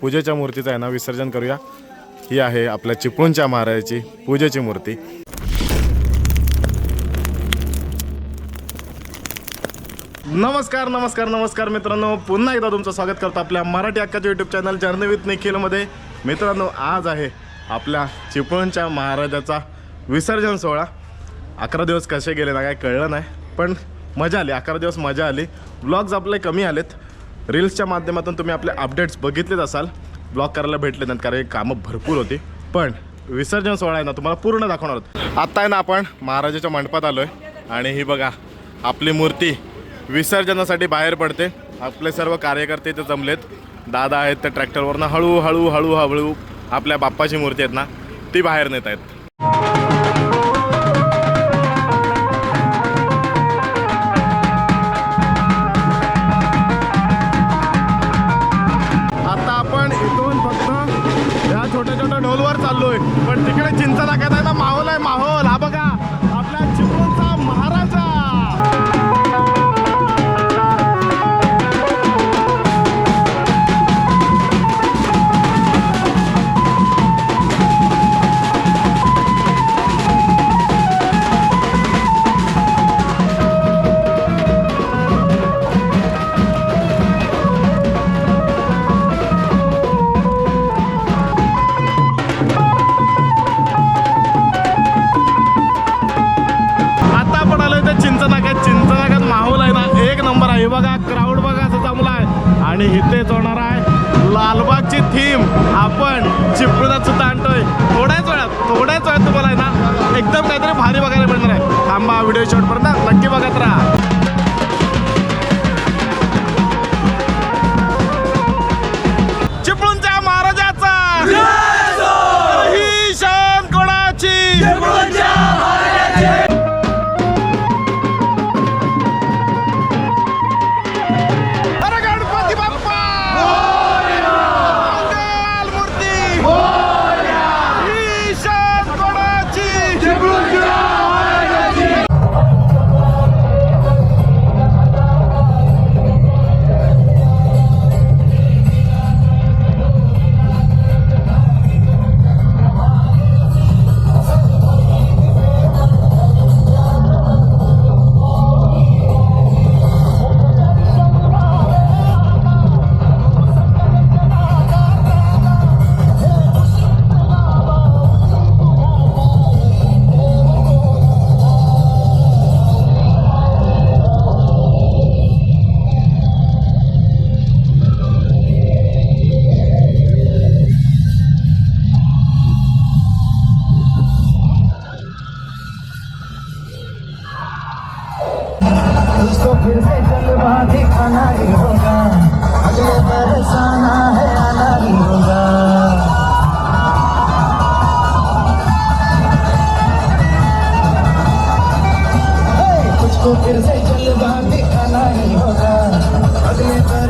पूजेच्या मूर्तीचं आहे ना विसर्जन करूया. ही आहे आपल्या चिपळूणच्या महाराजाची पूजेची मूर्ती. नमस्कार नमस्कार नमस्कार मित्रांनो. पुन्हा एकदा तुमचं स्वागत करतो आपल्या मराठी अक्काच्या यूट्यूब चॅनल जर्नी विथ निखिलमध्ये मित्रांनो आज आहे आपल्या चिपळूणच्या महाराजाचा विसर्जन सोहळा. अकरा दिवस कसे गेले ना काय कळलं नाही पण मजा आली. अकरा दिवस मजा आली. ब्लॉग्स आपले कमी आलेत. रील्सच्या माध्यमातून तुम्ही आपले अपडेट्स बघितलेच असाल. ब्लॉग करायला भेटले नाहीत कारण कामं भरपूर होती. पण विसर्जन सोहळा आहे ना तुम्हाला पूर्ण दाखवणार आहोत. आत्ता आहे ना आपण महाराजाच्या मंडपात आलो आहे आणि ही बघा आपली मूर्ती विसर्जनासाठी बाहेर पडते. आपले सर्व कार्यकर्ते इथे जमलेत. दादा आहेत त्या ट्रॅक्टरवरनं हळूहळू हळूहळू आपल्या बाप्पाची मूर्ती आहेत ना ती बाहेर नेत आहेत आणि इथेच होणार आहे लालबागची थीम. आपण चिपळूणात सुद्धा आणतोय. थोड्याच वेळात थोड्याच वेळात तुम्हाला आहे ना एकदम काहीतरी भारी बघायला मिळणार आहे. थांबा व्हिडिओ शॉटपर्यंत नक्की बघत राहा. तो फिर से जलवा दिखाना ही होगा अगले पर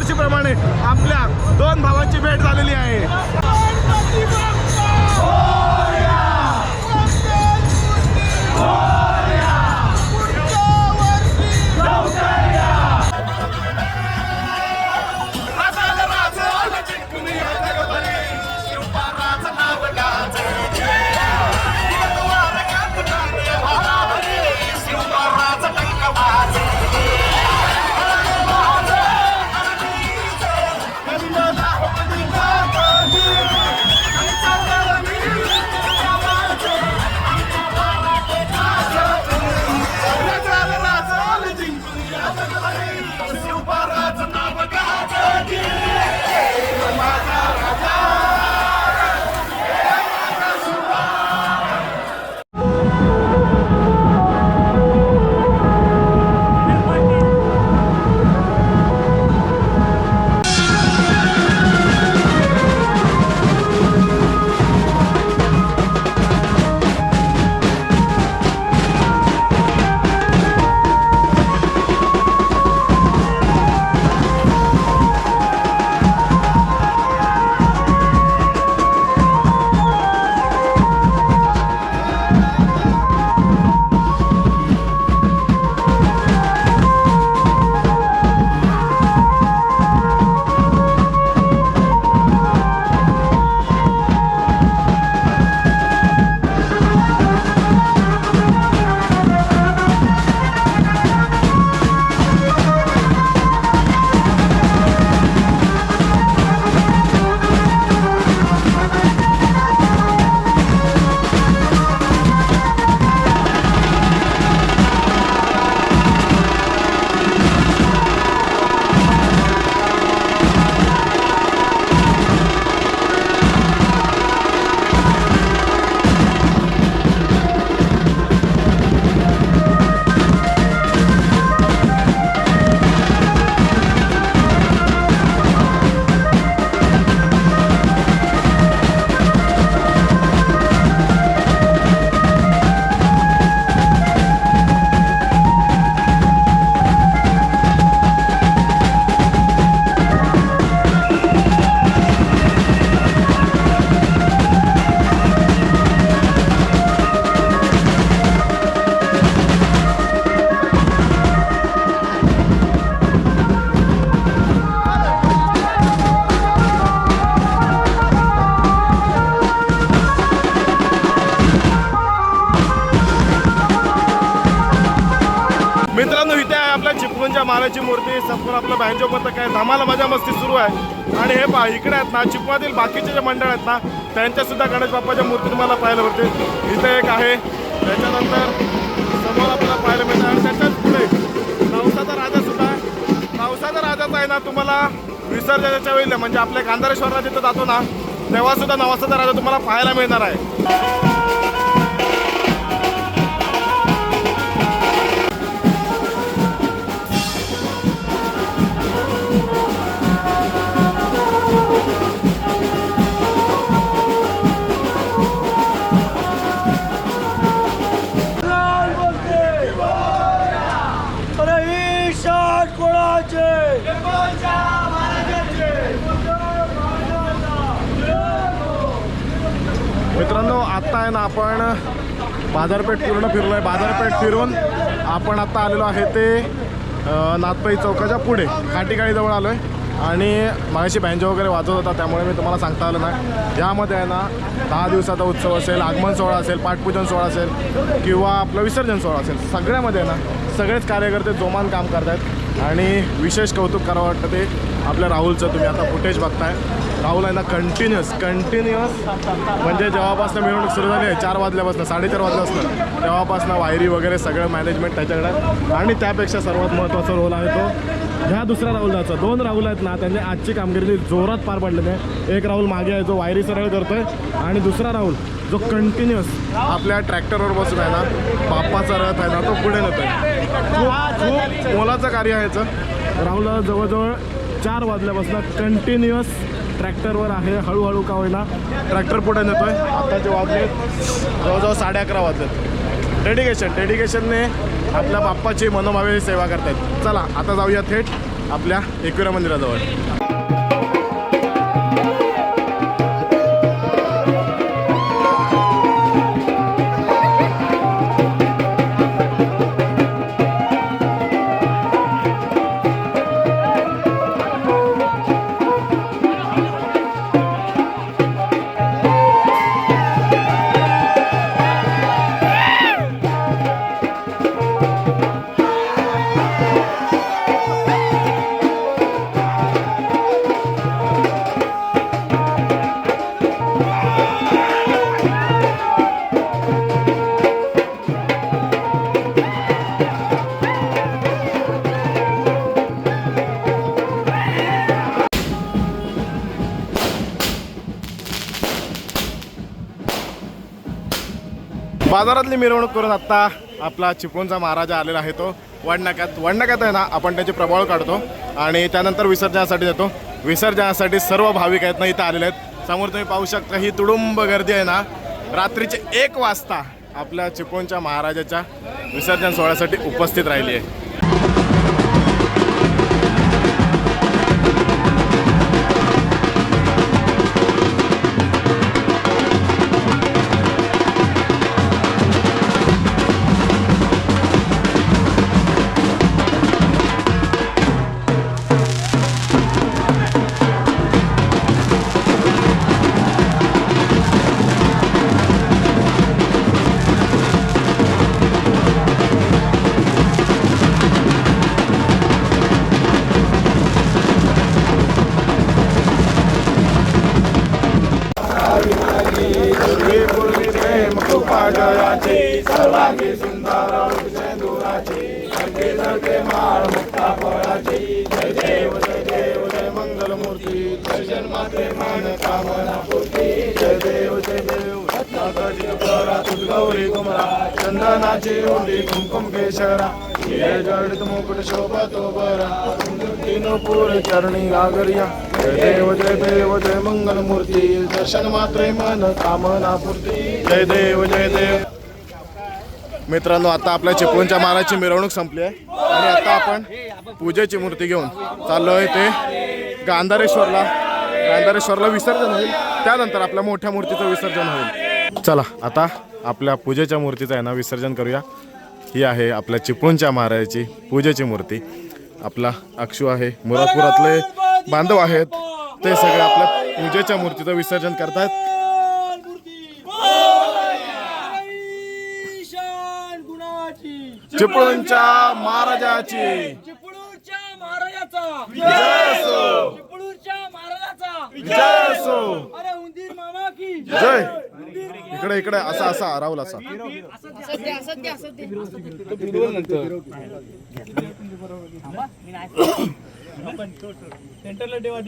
दरवर्षीप्रमाणे आपल्या दोन भावांची भेट झालेली आहे. महाराजची मूर्ती संपूर्ण आपलं बँजो पथक आहे. धमाला मजा मस्ती सुरू आहे. आणि हे पहा इकडे आहेत ना चिपळूणातील बाकीचे जे मंडळ आहेत ना त्यांच्यासुद्धा गणेश बाप्पाच्या मूर्ती तुम्हाला पाहायला मिळते. इथे एक आहे. त्याच्यानंतर समोर आपल्याला पाहायला मिळतं. आणि त्याच्याच पुढे नवसाचा राजासुद्धा आहे. नवसाचा राजाचा आहे ना तुम्हाला विसर्जनाच्या वेळेला म्हणजे आपल्या गांधारेश्वरला जिथं जातो ना तेव्हासुद्धा नवसाचा राजा तुम्हाला पाहायला मिळणार आहे. दरम्यान ना आपण बाजारपेठ पूर्ण फिरलो आहे बाजारपेठ फिरून आपण आत्ता आलेलो आहे ते नाथपाई चौकाच्या पुढे. खाटीकाळीजवळ आलो आहे आणि माझ्याशी बँजो वगैरे वाजवत होता त्यामुळे मी तुम्हाला सांगता आलं नाही यामध्ये आहे ना दहा दिवसाचा उत्सव असेल आगमन सोहळा असेल पाठपूजन सोहळा असेल किंवा आपलं विसर्जन सोहळा असेल. सगळ्यामध्ये आहे ना सगळेच कार्यकर्ते जोमान काम करत आहेत आणि विशेष कौतुक करावं वाटतं ते. आपल्या राहुलचं तुम्ही आता फुटेज बघताय. राहुल आहे ना कंटिन्युअस कंटिन्युअस म्हणजे जेव्हापासून मिरवणूक सुरू झाली आहे चार वाजल्यापासून साडेचार वाजल्यापासून तेव्हापासून वायरी वगैरे सगळं मॅनेजमेंट त्याच्याकडे. आणि त्यापेक्षा सर्वात महत्त्वाचा रोल आहे तो ह्या दुसऱ्या राहुलाचा. दोन राहुल आहेत ना त्यांनी आजची कामगिरी जोरात पार पडलेली आहे. एक राहुल मागे आहे जो वायरी सरळ करतोय. आणि दुसरा राहुल जो कंटिन्युअस आपल्या ट्रॅक्टरवर बसून आहे ना बाप्पाचा रथ आहे ना तो पुढे नेतोय. खूप खूप मोलाचं कार्य आहे याचं. राहुल जवळजवळ चार वाजल्यापासून कंटिन्युअस ट्रॅक्टरवर आहे हळूहळू का होईना. ट्रॅक्टर पुढे नेतो आहे आत्ताचे वाजले जवळजवळ साडे अकरा वाजलेत डेडिकेशन डेडिकेशनने आपल्या बाप्पाची मनोभावे सेवा करतायत. चला आता जाऊया थेट आपल्या एकविरा मंदिराजवळ. बाजारातली मिरवणूक करून आत्ता आपला चिपळूणचा महाराजा आलेला आहे तो. वडनाक्यात वडनाक्यात आहे ना आपण त्याचे प्रभाव काढतो आणि त्यानंतर विसर्जनासाठी जातो. विसर्जनासाठी सर्व भाविक आहेत ना इथं आलेले आहेत. समोर तुम्ही पाहू शकता ही तुडुंब गर्दी आहे ना. रात्रीचे एक वाजता आपल्या चिपळूणच्या महाराजाच्या विसर्जन सोहळ्यासाठी उपस्थित राहिली आहे. चंदनाची ओढी कुंकुम केशरा. जडित मुकुट शोभा तो बरा तीनपूर चरणी गागरिया देव जय देव जय मंगल मूर्ती दर्शन मात्रे मन कामना पूर्ती. जय देव जय देव. मित्रांनो आता आपल्या चिपळूणच्या महाराजची मिरवणूक संपली आहे. आणि आता आपण पूजेची मूर्ती घेऊन चाललोय ते गांधारेश्वरला. गांधारेश्वरला विसर्जन होईल. त्यानंतर आपल्या मोठ्या मूर्तीचं विसर्जन होईल. चला आता आपल्या पूजेच्या मूर्तीचं आहे ना विसर्जन करूया. ही आहे आपल्या चिपळूणच्या महाराजाची पूजेची मूर्ती. आपला अक्षू आहे मुरादपुरातले बांधव आहेत. ते सगळे आपल्या पूजेच्या मूर्तीचं विसर्जन करतायत. चिपळूणच्या महाराजाची. चिपळूणच्या महाराजाचा. जय असो. चिपळूणच्या महाराजाचा. जय असो. अरे उंदीर मामा की. जय. इकडे इकडे असा असा राहुल असा. सेंटरला ठेवा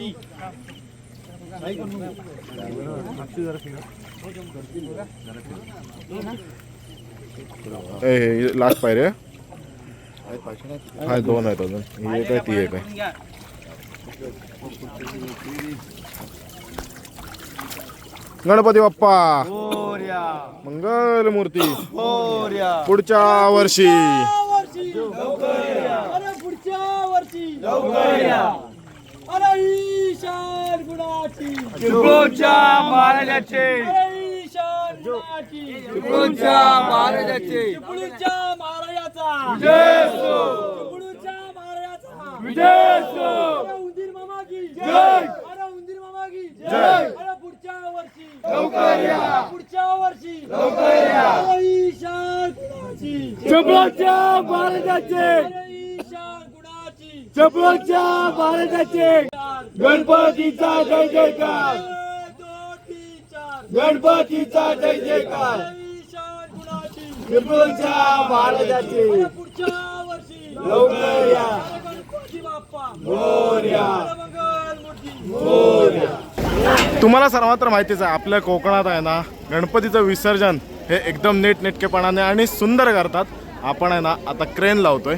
ए लास्ट पायरे हा दोन आहेत अजून. ही एक आहे ती एक आहे. गणपती बाप्पा. मंगल मूर्ती पुढच्या वर्षी. अरे पुढच्या वर्षी. अरे ईशान गुणाची. चिपळूणच्या महाराजाचे. अरे ईशान चिपळूणच्या महाराजाचे चिपळूणच्या महाराजाचा चिपळूणच्या महाराजाचा अरे उंदीर मामा की जय अरे उंदीर मामा की जय अरे पुढच्या वर्षी लवकर या पुढच्या वर्षी. लवकर या ईशान गुणाची चिपळूणच्या महाराजाचे. ईशान गुणाची चिपळूणच्या महाराजाचे. गणपतीचा जय जयकार. गणपतीचा. जय जयकार. पुढच्या वर्षी. लवकर या गणपती बाप्पा. मोर्या. तुम्हाला सर्वात माहितीच आहे आपल्या कोकणात आहे ना गणपतीचं विसर्जन हे एकदम नीटनेटकेपणाने आणि सुंदर करतात. आपण आहे ना आता क्रेन लावतोय.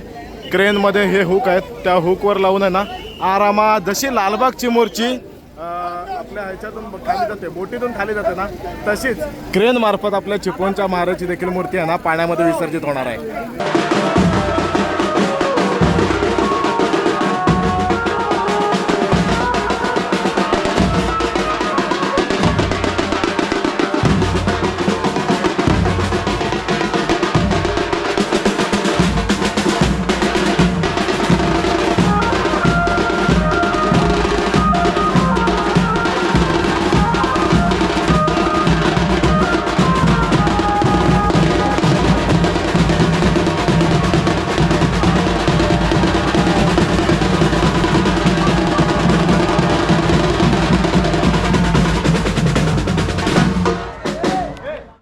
क्रेनमध्ये हे हुक आहेत त्या हुकवर लावून आहे ना आरामात जशी लालबागची मूर्ची आपल्या ह्याच्यातून खाली जाते बोटीतून खाली जाते ना तशीच क्रेन मार्फत आपल्या चिपळूणच्या महाराजची देखील मूर्ती आहे ना पाण्यामध्ये विसर्जित होणार आहे.